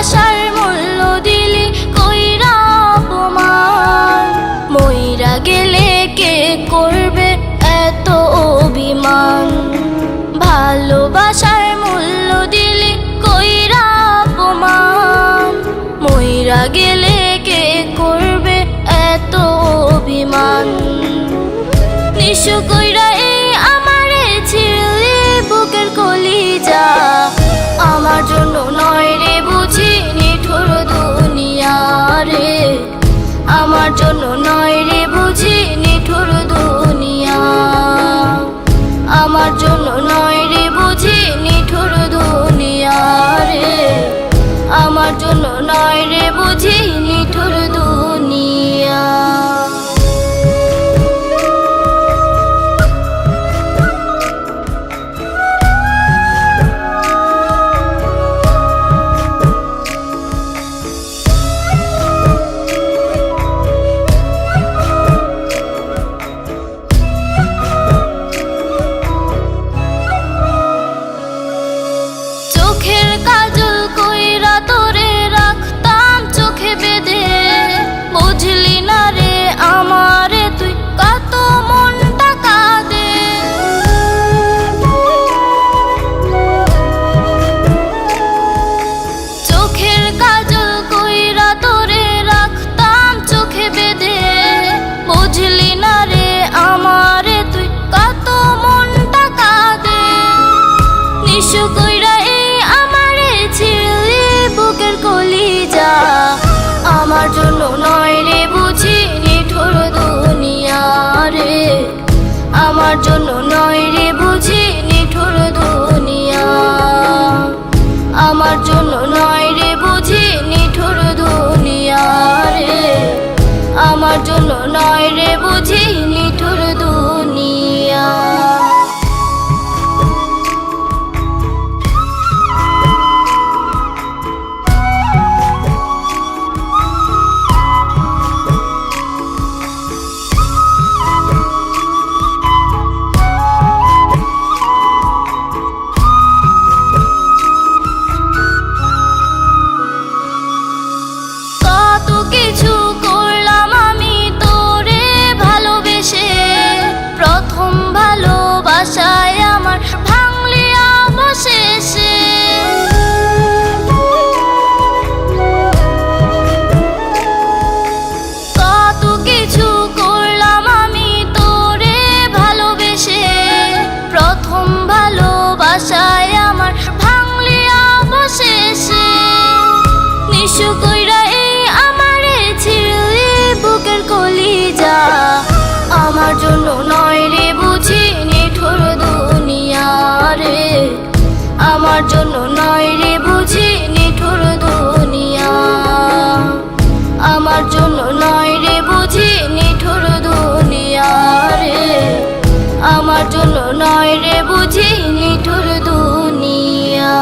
ভালোবাসার মূল্য দিলি কইরা অপমান। মইরা গেলে কে করবে এত অভিমান? ভালোবাসার মূল্য দিলি কইরা অপমান। মইরা গেলে কে করবে এত অভিমান? নিশু কইরা নয় রে потом তোমার জন্য নয় রে ভালো নয় রে বুঝি নিঠুর দুনিয়া।